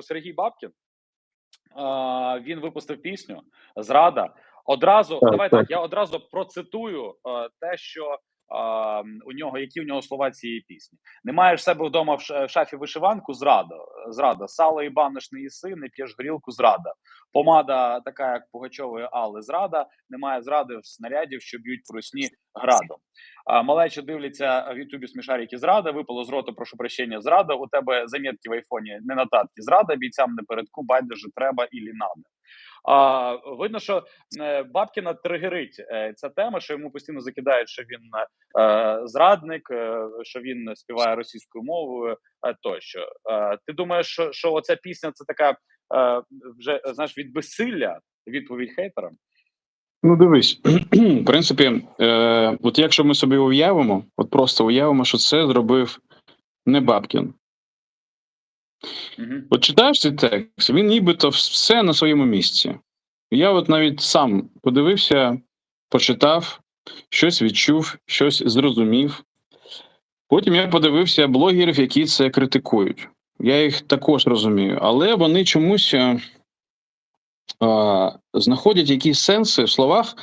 випадку Сергій Бабкін. Він випустив пісню Зрада. Одразу Так, давай так. так. Я одразу процитую те, що у нього, які у нього слова цієї пісні. Не маєш себе вдома в шафі вишиванку, зрада, зрада, сало і баниш не їси, не п'єш горілку, зрада. Помада така, як Пугачової Алли, зрада. Немає зради в снарядів, що б'ють по русні градом. Малечі дивляться в Ютубі смішарики зрада, випало з роту, прошу прощення, зрада. У тебе замітки в айфоні не нотатки. Зрада, бійцям напередку, байдуже треба і надо. А, видно, що е, Бабкіна тригерить е, ця тема, що йому постійно закидають, що він е, зрадник, що він співає російською мовою тощо. Ти думаєш, що, що оця пісня це така вже знаєш від безсилля відповідь хейтерам? Ну, дивись, в принципі, е, от якщо ми собі уявимо, от просто уявимо, що це зробив не Бабкін. От читаєш цей текст, він нібито все на своєму місці. Я от навіть сам подивився, почитав, щось відчув, щось зрозумів. Потім я подивився блогерів, які це критикують. Я їх також розумію, але вони чомусь е, знаходять якісь сенси в словах,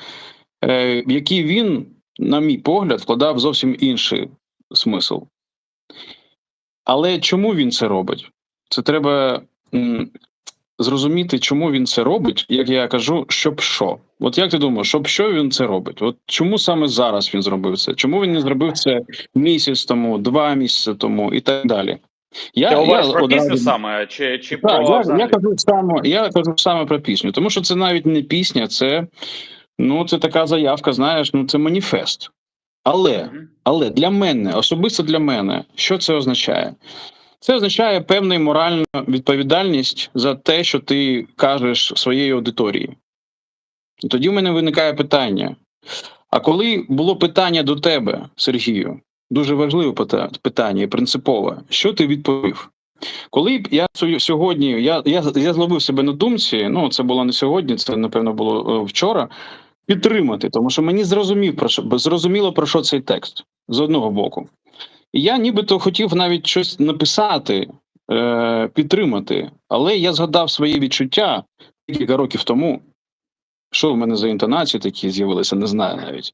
е, які він, на мій погляд, вкладав зовсім інший смисл. Але чому він це робить? Це треба м, зрозуміти, чому він це робить, як я кажу, щоб що. От як ти думаєш, щоб що він це робить? От чому саме зараз він зробив це? Чому він не зробив це місяць тому, два місяці тому і так далі? Я, Ти про одразу- пісню саме чи, чи так, про я, я кажу саме, я кажу саме про пісню, тому що це навіть не пісня, це ну це така заявка, знаєш, ну це маніфест. Але, але для мене, особисто для мене, що це означає? Це означає певну моральну відповідальність за те, що ти кажеш своєї аудиторії. І Тоді в мене виникає питання: а коли було питання до тебе, Сергію, дуже важливе питання і принципове, що ти відповів? Коли б я сьогодні, я, я, я зловив себе на думці, ну це було не сьогодні, це напевно було е, вчора. Підтримати, тому що мені зрозумів про що зрозуміло про що цей текст з одного боку. І я нібито хотів навіть щось написати, е, підтримати, але я згадав свої відчуття кілька років тому. Що в мене за інтонації такі з'явилися, не знаю навіть.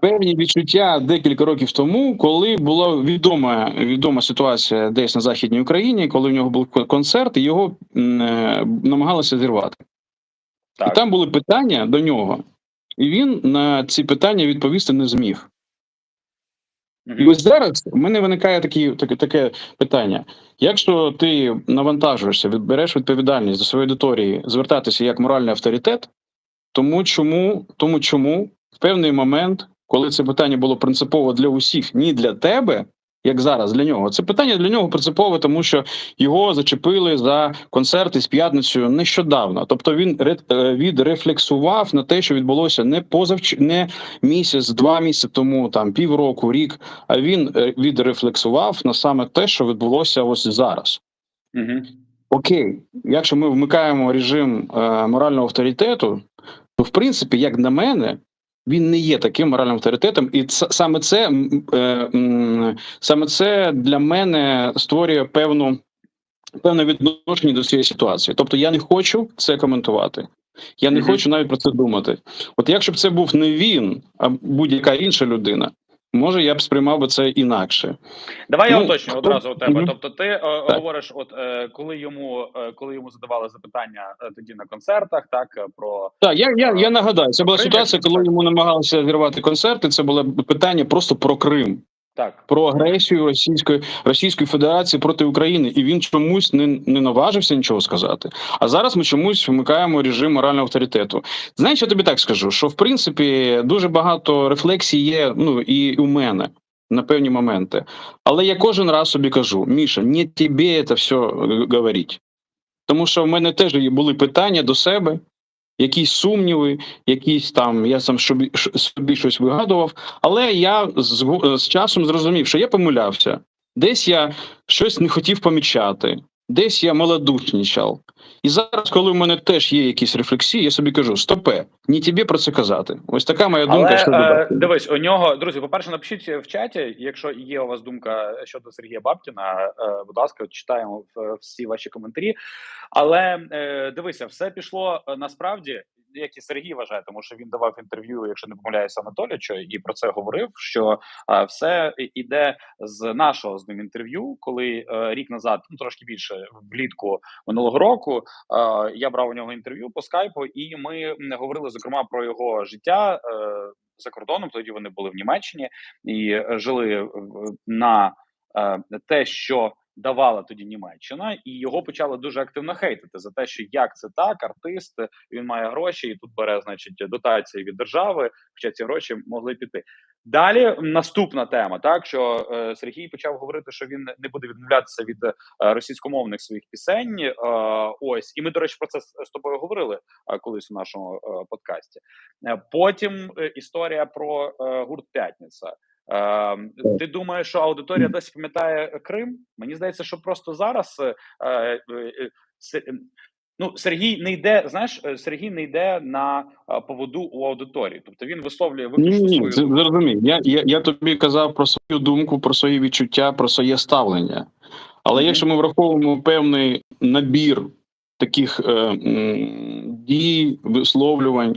Певні відчуття декілька років тому, коли була відома відома ситуація десь на Західній Україні, коли в нього був концерт, і його е, намагалися зірвати. Так. І там були питання до нього, і він на ці питання відповісти не зміг. І ось зараз в мене виникає такі, таке, таке питання: якщо ти навантажуєшся, береш відповідальність за своєї аудиторії, звертатися як моральний авторитет, тому чому, тому чому в певний момент, коли це питання було принципово для усіх, ні для тебе, як зараз для нього, це питання для нього принципове, тому що його зачепили за концерти з п'ятницею нещодавно. Тобто він е, відрефлексував на те, що відбулося не позавч... не місяць, два місяці тому, там півроку, рік. А він е, відрефлексував на саме те, що відбулося ось зараз. Мгм. Окей, якщо ми вмикаємо режим е, морального авторитету, то в принципі, як на мене, він не є таким моральним авторитетом, і саме це е, саме це для мене створює певну певне відношення до цієї ситуації. Тобто я не хочу це коментувати. Я не Мгм. хочу навіть про це думати. От якщо б це був не він, а будь-яка інша людина, може я б сприймав би це інакше. Давай я Ну, уточню хто- одразу у тебе. Мгм. Тобто, ти е, говориш, от е, коли йому е, коли йому задавали запитання е, тоді на концертах, так е, про Так, я, я, я нагадаю, це була Крим, ситуація, коли йому намагалися зірвати концерти. Це було питання просто про Крим, так. про агресію Російської Російської Федерації проти України, і він чомусь не, не наважився нічого сказати. А зараз ми чомусь вмикаємо режим морального авторитету. Знаєш, я тобі так скажу, що в принципі дуже багато рефлексій є. Ну і у мене. На певні моменти, але я кожен раз собі кажу: Міша, не тобі це все говорити. Тому що в мене теж були питання до себе, якісь сумніви, якісь там, я сам собі, собі щось вигадував. Але я з, з часом зрозумів, що я помилявся. Десь я щось не хотів помічати, десь я малодушнічав. І зараз, коли в мене теж є якісь рефлексії, я собі кажу: стопе, ні тобі про це казати. Ось така моя думка. Але е, дивись, у нього друзі. По перше, напишіть в чаті, якщо є у вас думка щодо Сергія Бабкіна. Е, будь ласка, читаємо всі ваші коментарі. Але е, дивися, все пішло е, насправді. Як і Сергій вважає, тому що він давав інтерв'ю, якщо не помиляюся, Анатолічу, і про це говорив. Що е, все іде з нашого з ним інтерв'ю, коли е, рік назад, ну трошки більше влітку минулого року, е, я брав у нього інтерв'ю по скайпу, і ми говорили зокрема про його життя е, за кордоном. Тоді вони були в Німеччині і е, жили на те, що давала тоді Німеччина, і його почали дуже активно хейтити за те, що як це так, артист він має гроші, і тут бере, значить, дотації від держави, хоча ці гроші могли піти. Далі наступна тема, так що е, Сергій почав говорити, що він не буде відмовлятися від е, російськомовних своїх пісень. Е, ось, і ми, до речі, про це з, тобою говорили е, колись у нашому е, подкасті. Е, потім е, історія про е, гурт П'ятниця. Е, ти думаєш, що аудиторія досі пам'ятає Крим? Мені здається, що просто зараз е, е, е, ну, Сергій не йде. Знаєш, Сергій не йде на поводу у аудиторії, тобто він висловлює виключно ні, свою це думку. Я, я, я тобі казав про свою думку, про свої відчуття, про своє ставлення. Але Мгм. якщо ми враховуємо певний набір таких е, м, дій, висловлювань,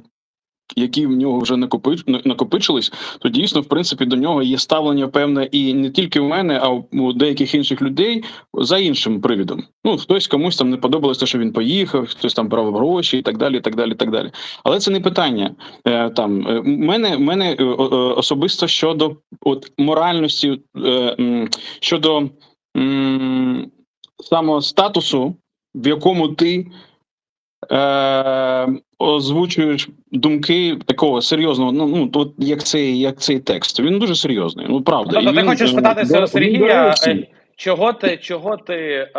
які в нього вже накопич, накопичились, то дійсно, в принципі, до нього є ставлення певне і не тільки в мене, а у- у деяких інших людей за іншим привідом. Ну, хтось комусь там не подобалось те, що він поїхав, хтось там брав гроші і так далі. і так далі, і так далі. Але це не питання. Е, там е, мене, мене е, особисто щодо от моральності, щодо самого статусу, в якому ти е, озвучуєш думки такого серйозного, ну, ну от як цей, як цей текст. Він дуже серйозний. Ну правда. Тобто ти він, хочеш е, у він Сергія, е, чого ти чого ти е,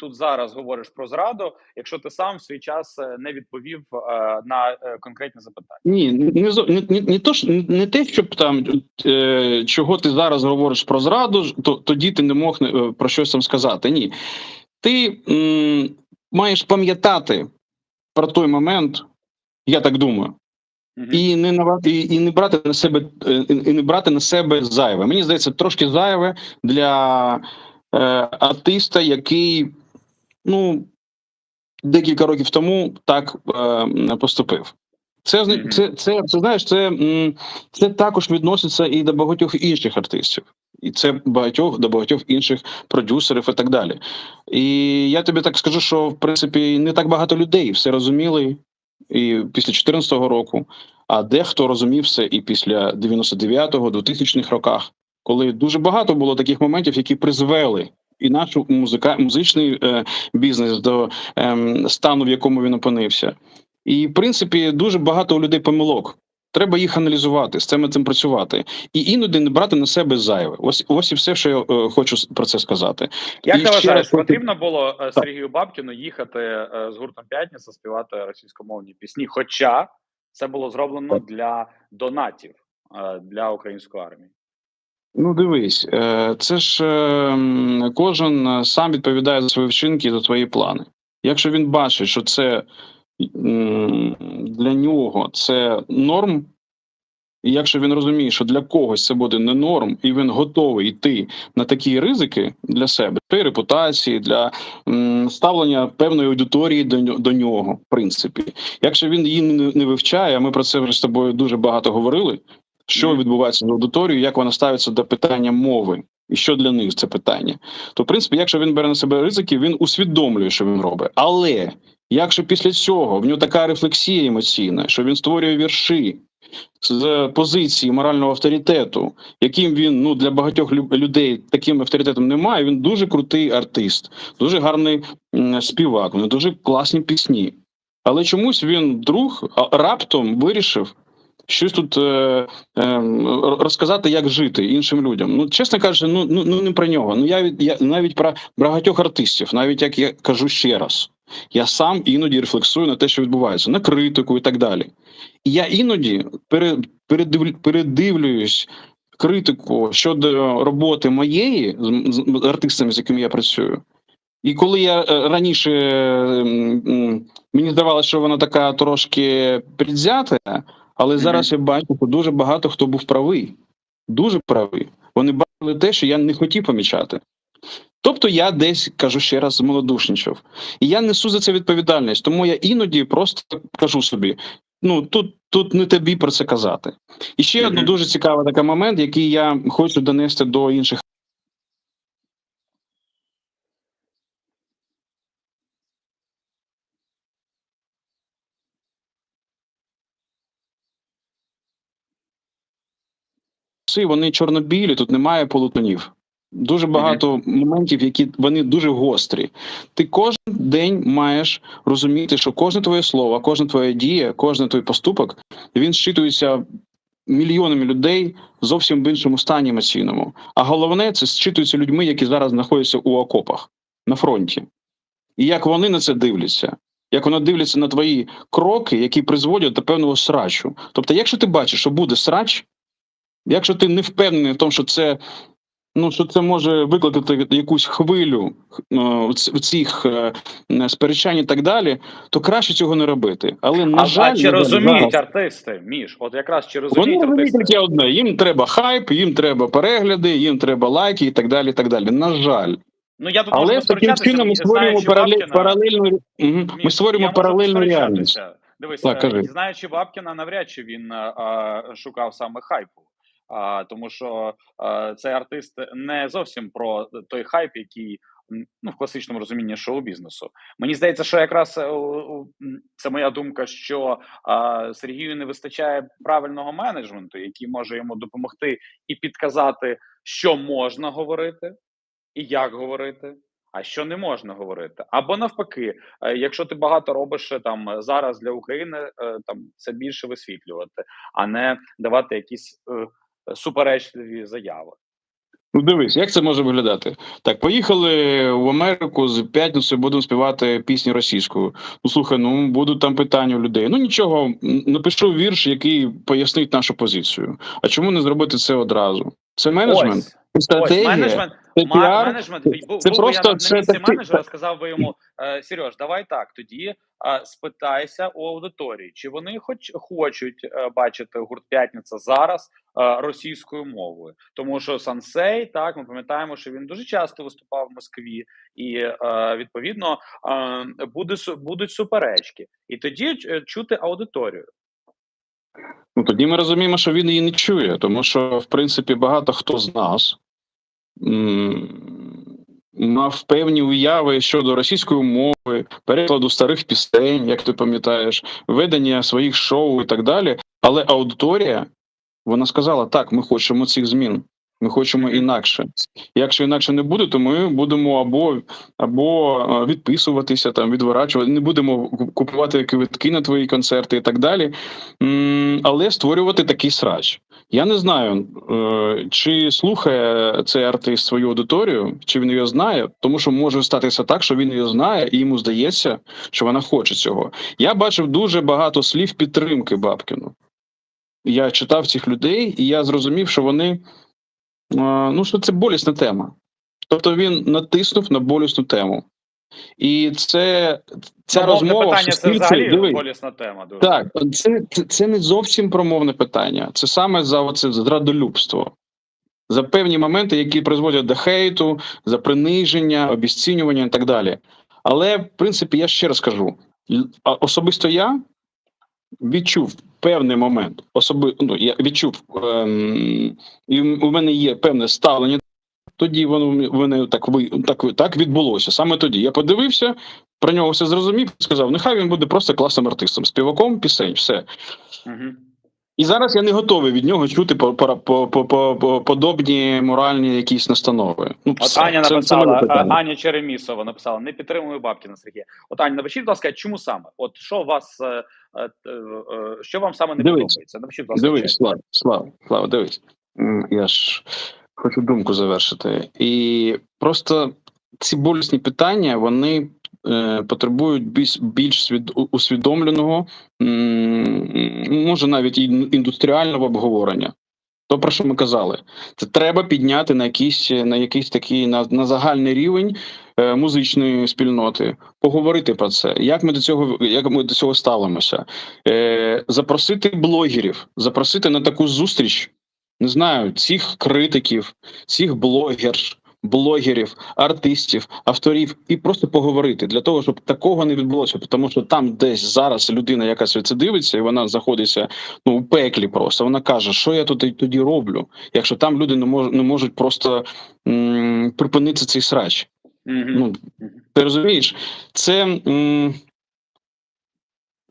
тут зараз говориш про зраду, якщо ти сам в свій час е, не відповів е, на конкретні запитання? Ні, не, не, не, не, то, ж- не те, щоб там е, чого ти зараз говориш про зраду, то тоді ти не мог про щось там сказати. Ні. Ти м, маєш пам'ятати про той момент, я так думаю, і не і, і не брати на себе е, і не брати на себе зайве. Мені здається, трошки зайве для е, артиста, який ну декілька років тому так е, поступив. Це, це, це, це знаєш, це, це також відноситься і до багатьох інших артистів, і це багатьох до багатьох інших продюсерів і так далі. І я тобі так скажу, що в принципі не так багато людей все розуміли і після 2014 року, а дехто розумів все і після 99-го, 2000-х роках, коли дуже багато було таких моментів, які призвели і наш музика, музичний е, бізнес до ем, стану, в якому він опинився. І в принципі дуже багато у людей помилок. Треба їх аналізувати, з цим цим працювати, і іноді не брати на себе зайве. Ось ось і все, що я е, хочу про це сказати. Як ти вважаєш, потрібно було е, Сергію Бабкіну їхати е, з гуртом П'ятниця співати російськомовні пісні? Хоча це було зроблено для донатів е, для української армії. Ну, дивись, е, це ж е, кожен сам відповідає за свої вчинки, за свої плани. Якщо він бачить, що це для нього це норм, і якщо він розуміє, що для когось це буде не норм, і він готовий йти на такі ризики для себе, для репутації, для ставлення певної аудиторії до, нього, в принципі. Якщо він її не, вивчає, а ми про це вже з тобою дуже багато говорили. Що відбувається з аудиторією, як вона ставиться до питання мови, і що для них це питання? То, в принципі, якщо він бере на себе ризики, він усвідомлює, що він робить. Але якщо після цього в нього така рефлексія емоційна, що він створює вірші з позиції морального авторитету, яким він ну для багатьох лю- людей таким авторитетом немає. Він дуже крутий артист, дуже гарний співак, вони дуже класні пісні. Але чомусь він вдруг раптом вирішив щось тут е, е, розказати, як жити іншим людям. Ну, чесно кажучи, ну, ну, ну не про нього. Ну я, я навіть про багатьох артистів, навіть як я кажу ще раз, я сам іноді рефлексую на те, що відбувається, на критику і так далі. І я іноді пере, передив, передивлююсь критику щодо роботи моєї з, артистами, з якими я працюю. І коли я е, раніше м, м, мені здавалося, що вона така трошки предвзята, але зараз я бачу, що дуже багато хто був правий. Дуже правий. Вони бачили те, що я не хотів помічати. Тобто я десь кажу ще раз змолодушничав. І я несу за це відповідальність, тому я іноді просто кажу собі: ну тут, тут не тобі про це казати. І ще Мгм. один дуже цікавий такий момент, який я хочу донести до інших. Часи, вони чорно-білі, тут немає полутонів. Дуже багато моментів, які вони дуже гострі. Ти кожен день маєш розуміти, що кожне твоє слово, кожна твоя дія, кожен твій поступок він зчитується мільйонами людей зовсім в іншому стані емоційному. А головне, це зчитується людьми, які зараз знаходяться у окопах на фронті. І як вони на це дивляться, як вони дивляться на твої кроки, які призводять до певного срачу. Тобто, якщо ти бачиш, що буде срач, Якщо ти не впевнений в тому, що це ну що це може викликати якусь хвилю е, в цих е, сперечань і так далі, то краще цього не робити. Але на А, жаль, а чи розуміють зараз артисти, Міш? От якраз чи розуміють розуміють артисти? тільки одне: їм треба хайп, їм треба перегляди, їм треба лайки і так далі. і так далі. На жаль, Ну я тут але таким чином ми створюємо паралель, паралельну. Міш, ми створюємо паралельну реальність. Дивись, Так, е, кажи. знаючи Бабкіна, навряд чи він е, шукав саме хайпу. А, тому що е, цей артист не зовсім про той хайп, який ну, в класичному розумінні шоу-бізнесу. Мені здається, що якраз е, це моя думка, що е, Сергію не вистачає правильного менеджменту, який може йому допомогти і підказати, що можна говорити і як говорити. А що не можна говорити, або навпаки, якщо ти багато робиш там зараз для України, там це більше висвітлювати, а не давати якісь суперечливі заяви. Ну, дивись, як це може виглядати? Так, поїхали в Америку з п'ятницю, будемо співати пісні російською. Ну слухай, ну будуть там питання у людей. Ну нічого, напишу вірш, який пояснить нашу позицію. А чому не зробити це одразу? Це менеджмент, Ось, це ось стратегія, менеджмент, це піар. менеджмент. Був, це був просто- я на, місці такий- менеджера, сказав би йому: е, Сереж, давай так. Тоді спитайся у аудиторії, чи вони хоч хочуть е, бачити гурт П'ятниця зараз е, російською мовою, тому що Сансей, так ми пам'ятаємо, що він дуже часто виступав в Москві, і відповідно буде будуть суперечки, і тоді чути аудиторію. Ну тоді ми розуміємо, що він її не чує, тому що в принципі багато хто з нас мав певні уяви щодо російської мови, перекладу старих пісень, як ти пам'ятаєш, ведення своїх шоу і так далі. Але аудиторія вона сказала: так, ми хочемо цих змін. Ми хочемо інакше. Якщо інакше не буде, то ми будемо або, або е, відписуватися, там відворачувати, не будемо купувати квитки на твої концерти і так далі. Але створювати такий срач. Я не знаю, е, чи слухає цей артист свою аудиторію, чи він її знає, тому що може статися так, що він її знає, і йому здається, що вона хоче цього. Я бачив дуже багато слів підтримки Бабкіну. Я читав цих людей, і я зрозумів, що вони ну, що це болісна тема. Тобто він натиснув на болісну тему. І це ця Ну, мовне розмова в питання це взагалі болісна тема. Дуже. так, це, це, це не зовсім про мовне питання. Це саме за оце зрадолюбство. За певні моменти, які призводять до хейту, за приниження, обіцінювання і так далі. Але, в принципі, я ще раз кажу: особисто я відчув певний момент. Особи, ну, я відчув, ем, і у мене є певне ставлення. Тоді воно в мене так ви так, так відбулося. Саме тоді я подивився, про нього все зрозумів, сказав: нехай він буде просто класним артистом, співаком пісень, все. Угу. І зараз я не готовий від нього чути по, по, по, по, по, по подобні моральні якісь настанови. Ну, От все. Аня Це- це написала, моє а- Аня Черемісова написала: не підтримую Бабкіна Сергія. От Аня, напишіть, будь ласка, чому саме? От що вас е, що вам саме не Дивись. подобається? Напишіть, будь Дивись. Слава, Слава, Слава, дивись. Я ж хочу думку завершити. І просто ці болісні питання вони е, потребують більш, більш свід, усвідомленого, м, може навіть індустріального обговорення. То, про що ми казали, це треба підняти на якийсь на якийсь такий на, на загальний рівень е, музичної спільноти, поговорити про це, як ми до цього, як ми до цього ставимося, е, запросити блогерів, запросити на таку зустріч, не знаю, цих критиків, цих блогерш, блогерів, артистів, авторів, і просто поговорити для того, щоб такого не відбулося. Тому що там десь зараз людина, яка це дивиться, і вона знаходиться ну у пеклі. Просто вона каже, що я тут тоді роблю, якщо там люди не можуть не можуть просто м- припинити цей срач. Ну ти розумієш, це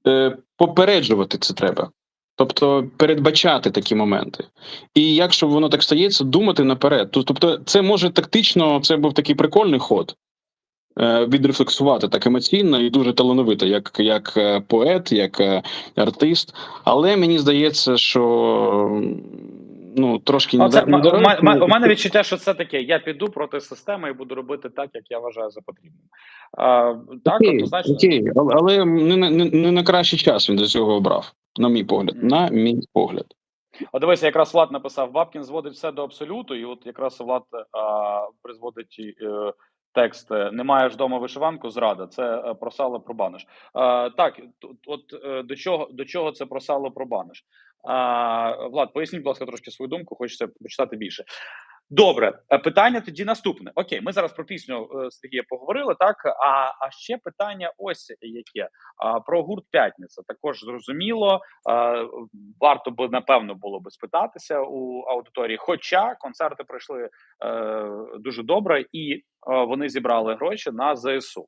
е, попереджувати це треба. Тобто передбачати такі моменти. І якщо воно так стається, думати наперед. Тобто, це може тактично, це був такий прикольний ход. е, Відрефлексувати так емоційно і дуже талановито, як, як е, поет, як е, артист. Але мені здається, що ну трошки Ну, це, недо- м- м- м- у мене відчуття, що це таке. Я піду проти системи і буду робити так, як я вважаю за потрібне. А, так, Окей, однозначно. окей, але, але не, не, не на кращий час він до цього обрав, на мій погляд. Мгм. На мій погляд. От дивися, якраз Влад написав: Бабкін зводить все до абсолюту, і от якраз Влад а, призводить е, текст е, Не маєш вдома вишиванку, зрада. Це е, про баниш. А, так, от е, до чого до чого це про сало про баниш? А, Влад, поясніть, будь ласка, трошки свою думку, хочеться почитати більше. Добре, е, питання тоді наступне. Окей, ми зараз про пісню е, Сергія поговорили. Так, а, а ще питання ось яке а, про гурт П'ятниця. Також зрозуміло. А, варто би напевно було би спитатися у аудиторії. Хоча концерти пройшли е, дуже добре, і е, вони зібрали гроші на ЗСУ.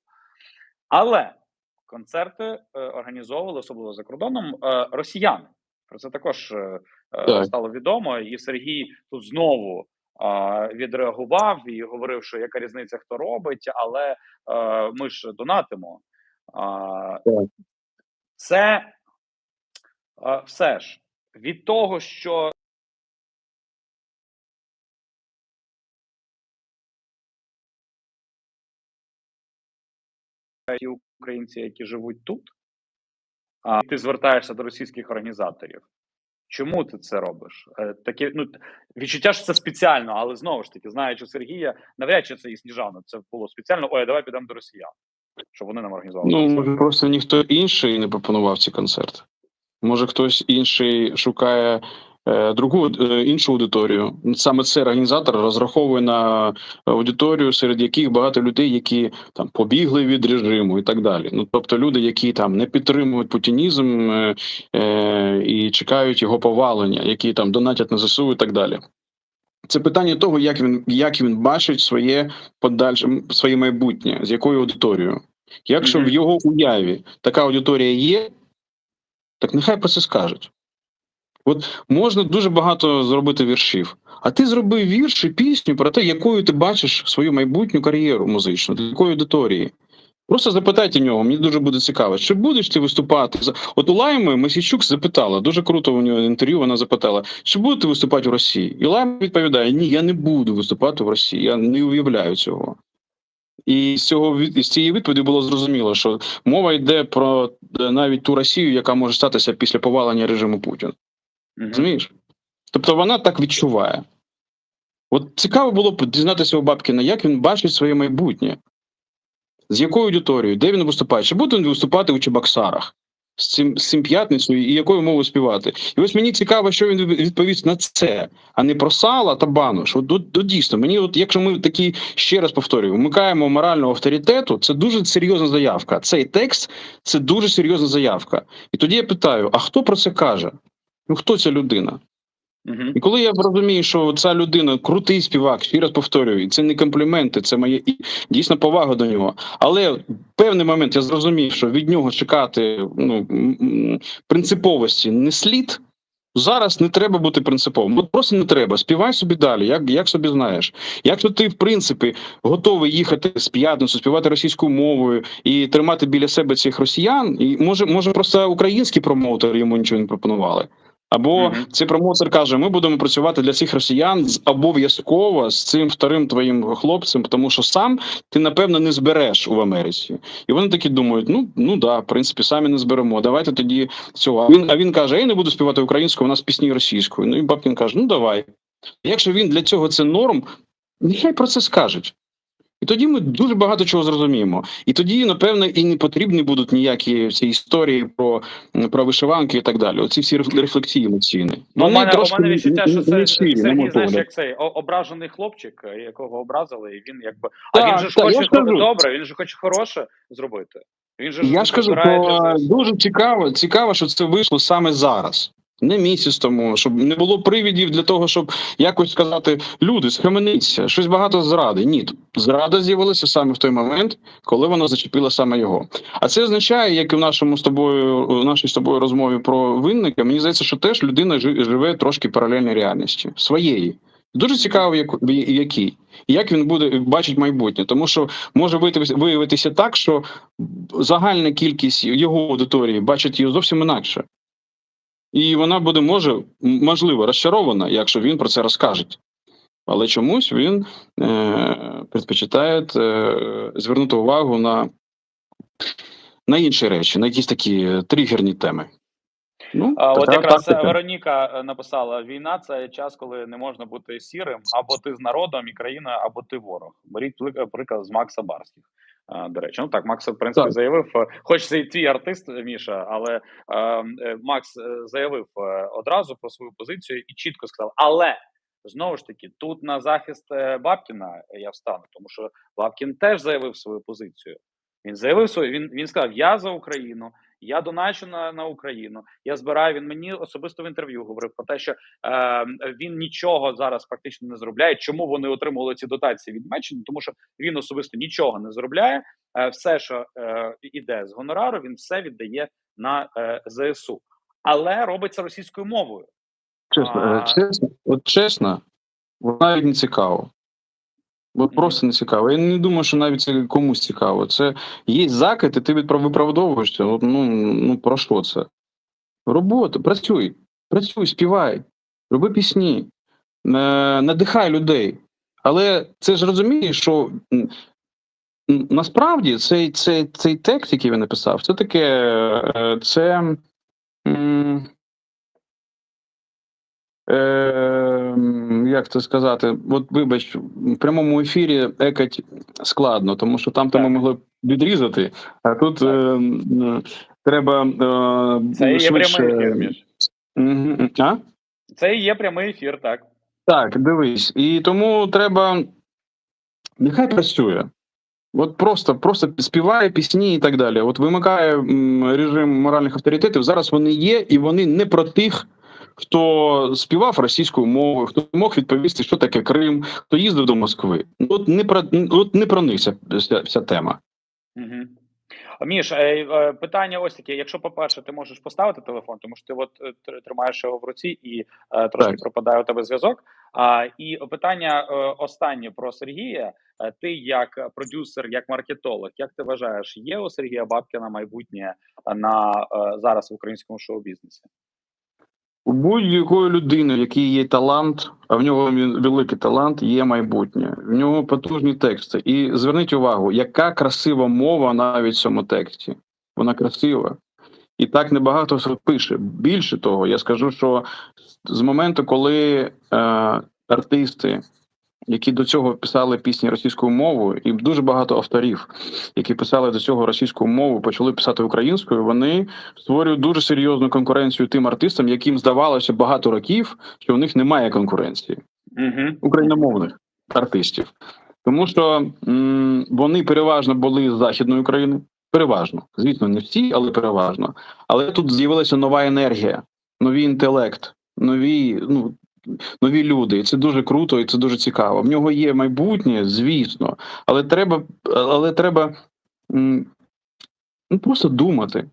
Але концерти е, організовували, особливо за кордоном, е, росіяни. Про це також е, е, Так. стало відомо, і Сергій тут знову. Відреагував і говорив, що яка різниця, хто робить, але е, ми ж донатимо. Так. Це все ж від того, що українці, які живуть тут, а ти звертаєшся до російських організаторів. Чому ти це робиш? Е, Таке ну відчуття, що це спеціально, але знову ж таки, знаючи Сергія, навряд чи це і Сніжана. Це було спеціально. Ой, давай підемо до росіян, щоб вони нам організували. Ну, може, просто ніхто інший не пропонував ці концерти. Може, хтось інший шукає другу е, іншу аудиторію. Саме цей організатор розраховує на аудиторію, серед яких багато людей, які там побігли від режиму і так далі. Ну тобто люди, які там не підтримують путінізм е, е, і чекають його повалення, які там донатять на ЗСУ і так далі. Це питання того, як він як він бачить своє подальше своє майбутнє, з якою аудиторією. Якщо Мгм. в його уяві така аудиторія є, так нехай про це скажуть. От можна дуже багато зробити віршів. А ти зроби вірш і пісню про те, якою ти бачиш свою майбутню кар'єру музичну, для якої аудиторії. Просто запитайте нього, мені дуже буде цікаво, чи будеш ти виступати от у Лайми Месійчук запитала дуже круто у нього інтерв'ю. Вона запитала, чи будете виступати в Росії? І Лайма відповідає: Ні, я не буду виступати в Росії. Я не уявляю цього. І з цього з цієї відповіді було зрозуміло, що мова йде про е, навіть ту Росію, яка може статися після повалення режиму Путіна. Розумієш? Тобто вона так відчуває. От цікаво було б дізнатися у Бабкіна, як він бачить своє майбутнє, з якою аудиторією, де він виступає, чи буде він виступати у Чебоксарах з цим, з цим п'ятницею і якою мовою співати. І ось мені цікаво, що він відповість на це, а не про сала та банош. От, от, от дійсно, мені, от якщо ми такі ще раз повторюю, вмикаємо морального авторитету, це дуже серйозна заявка. Цей текст це дуже серйозна заявка. І тоді я питаю: а хто про це каже? Ну хто ця людина? Мгм. І коли я розумію, що ця людина крутий співак, ще раз повторюю, це не компліменти, це моє і дійсно повага до нього. Але в певний момент я зрозумів, що від нього чекати ну, принциповості не слід. Зараз не треба бути принциповим. От просто не треба. Співай собі далі, як, як собі знаєш. Якщо ти, в принципі, готовий їхати з п'ятницю, співати російською мовою і тримати біля себе цих росіян, і може, може просто українські промоутери йому нічого не пропонували. Або Мгм. цей промоутер каже: ми будемо працювати для цих росіян з- обов'язково з цим вторим твоїм хлопцем, тому що сам ти напевно не збереш у Америці. І вони такі думають: ну ну да, в принципі, самі не зберемо. Давайте тоді цього. А він а він каже: Я не буду співати українською, у нас пісні російською. Ну і Бабкін каже: Ну давай. Якщо він для цього це норм, нехай про це скажуть. І тоді ми дуже багато чого зрозуміємо. І тоді, напевне, і не потрібні будуть ніякі ці історії про, про вишиванки і так далі. Оці всі рефлексії емоційні. Ну, у мене, у мене відчуття, що це на Сергій, мій знаєш, як цей ображений хлопчик, е, якого образили, і він якби. А Так, він же ж так, хоче ж добре, він же хоче хороше зробити. Він же Я ж кажу, дуже цікаво, цікаво, що це вийшло саме зараз. Не місяць тому, щоб не було привідів для того, щоб якось сказати: люди, схаменіться, щось багато зради. Ні, зрада з'явилася саме в той момент, коли вона зачепила саме його. А це означає, як і в нашому з тобою, у нашій з тобою розмові про винника, мені здається, що теж людина живе трошки паралельній реальності своєї. Дуже цікаво, як в в. І як він буде бачить майбутнє, тому що може виявитися- так, що загальна кількість його аудиторії бачить її зовсім інакше. І вона буде, може, можливо, розчарована, якщо він про це розкаже. Але чомусь він е, предпочитає е, звернути увагу на, на інші речі, на якісь такі тригерні теми. Ну, А, от якраз тактика. Вероніка е, написала: війна це час, коли не можна бути сірим, або ти з народом і країна, або ти ворог. Беріть приклад з Макса Барських. До речі, ну так, Макс, в принципі, Так. заявив, е, хоч це і твій артист, Міша, але е, е, Макс е, заявив одразу про свою позицію і чітко сказав: але знову ж таки, тут на захист Бабкіна я встану, тому що Бабкін теж заявив свою позицію. Він заявив свою, він, він сказав: Я за Україну, я доначу на, на Україну. Я збираю. Він мені особисто в інтерв'ю говорив про те, що е, він нічого зараз практично не зробляє. Чому вони отримували ці дотації від Німеччини? Тому що він особисто нічого не зробляє. Е, все, що е, іде з гонорару, він все віддає на е, ЗСУ, але робиться російською мовою. Чесно, А- е, чесно, от чесно, навіть не цікаво. От просто не цікаво. Я не думаю, що навіть це комусь цікаво. Це є закид, і ти виправдовуєшся. От, ну, ну про що це? Робота, працюй, працюй, співай, роби пісні, е, надихай людей. Але це ж розумієш, що насправді цей, цей, цей текст, який він написав, це таке. е, Це. м, Е, як це сказати? От вибач, в прямому ефірі екать складно, тому що там то ми могли відрізати, а тут е, треба е, Це і є прямий ефір. А? Це і є прямий ефір, так. Так, дивись. І тому треба. Нехай працює. От просто, просто співає пісні і так далі. От вимикає режим моральних авторитетів. Зараз вони є, і вони не про тих, хто співав російською мовою, хто мог відповісти, що таке Крим, хто їздив до Москви. Ну, От не про от не про них ця, вся, вся тема. Угу. Міш, е, е, питання ось таке. Якщо, по-перше, ти можеш поставити телефон, тому що ти от е, тримаєш його в руці і трошки Так. пропадає у тебе зв'язок. А і питання останнє про Сергія. Ти як продюсер, як маркетолог, як ти вважаєш, є у Сергія Бабкіна майбутнє на зараз в українському шоу-бізнесі? У будь-якої людини, в якій є талант, а в нього великий талант, є майбутнє. В нього потужні тексти. І зверніть увагу, яка красива мова навіть в цьому тексті. Вона красива. І так небагато хто пише. Більше того, я скажу, що з моменту, коли е, артисти, які до цього писали пісні російською мовою, і дуже багато авторів, які писали до цього російською мовою, почали писати українською, вони створюють дуже серйозну конкуренцію тим артистам, яким здавалося багато років, що у них немає конкуренції Угу. україномовних артистів, тому що м, вони переважно були з західної України. Переважно, звісно, не всі, але переважно. Але тут з'явилася нова енергія, новий інтелект, нові, ну, нові люди. І це дуже круто, і це дуже цікаво. В нього є майбутнє, звісно, але треба, але треба ну, просто думати.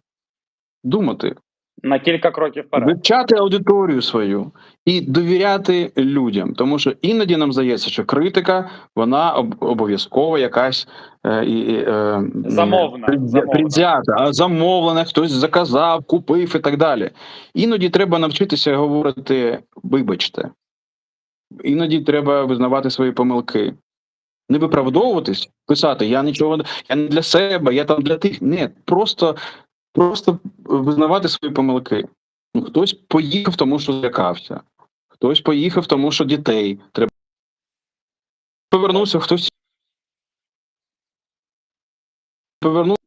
Думати, На кілька кроків вперед. вивчати аудиторію свою і довіряти людям, тому що іноді нам здається, що критика вона об- обов'язково якась е, е, Замовна, придзя- замовна. придзята, а замовлена, хтось заказав, купив і так далі. Іноді треба навчитися говорити вибачте. Іноді треба визнавати свої помилки. Не виправдовуватись, писати я нічого я не для себе, я там для тих. Ні, просто, просто визнавати свої помилки. Ну, хтось поїхав, тому що злякався, хтось поїхав, тому що дітей треба. Повернувся, хтось повернувся,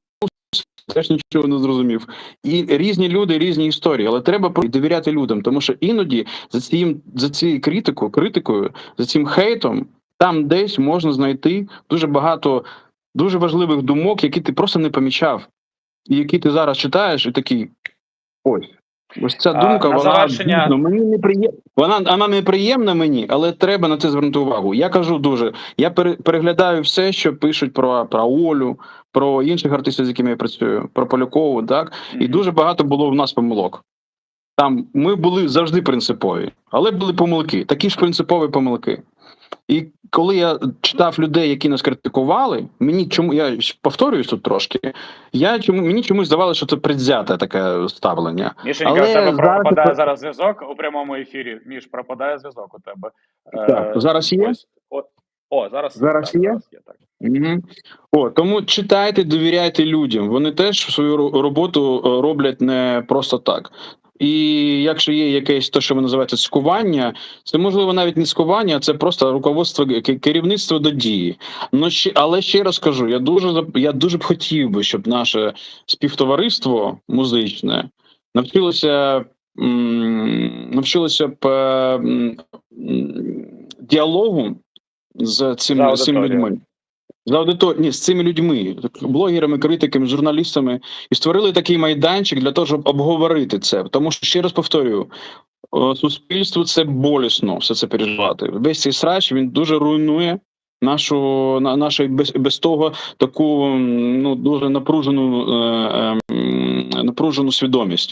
теж нічого не зрозумів. І різні люди, різні історії, але треба довіряти людям, тому що іноді за цим за цією критикою, критикою, за цим хейтом, там десь можна знайти дуже багато дуже важливих думок, які ти просто не помічав, які ти зараз читаєш, і такий ось. Ось ця думка, на вона завершення- дійсно мені неприємна. Вона вона неприємна мені, але треба на це звернути увагу. Я кажу дуже. Я переглядаю все, що пишуть про, про Олю, про інших артистів, з якими я працюю, про Полякову, так і дуже багато було в нас помилок. Там ми були завжди принципові, але були помилки, такі ж принципові помилки. І коли я читав людей, які нас критикували, мені чому я повторююсь тут трошки. Я чому мені чомусь здавалося, що це предвзяте таке ставлення. Мішенька, Але у тебе зараз пропадає зараз зв'язок у прямому ефірі. Міш, пропадає зв'язок у тебе. Так, зараз є? ось, О, о, зараз, Зараз так, є? Зараз є так. Угу. О, тому читайте, довіряйте людям. Вони теж свою роботу е, роблять не просто так. І якщо є якесь те, що ви називаєте скування, це можливо навіть не скування, а це просто руководство керівництво до дії. Ну ще але ще раз кажу, я дуже я дуже б хотів би, щоб наше співтовариство музичне навчилося навчилося б діалогу з цими, За з аудиторією. з цими людьми, блогерами, критиками, журналістами, і створили такий майданчик для того, щоб обговорити це. Тому що ще раз повторюю, суспільству це болісно все це переживати. Весь цей срач він дуже руйнує нашу на нашу без, без того таку ну дуже напружену е, е, напружену свідомість.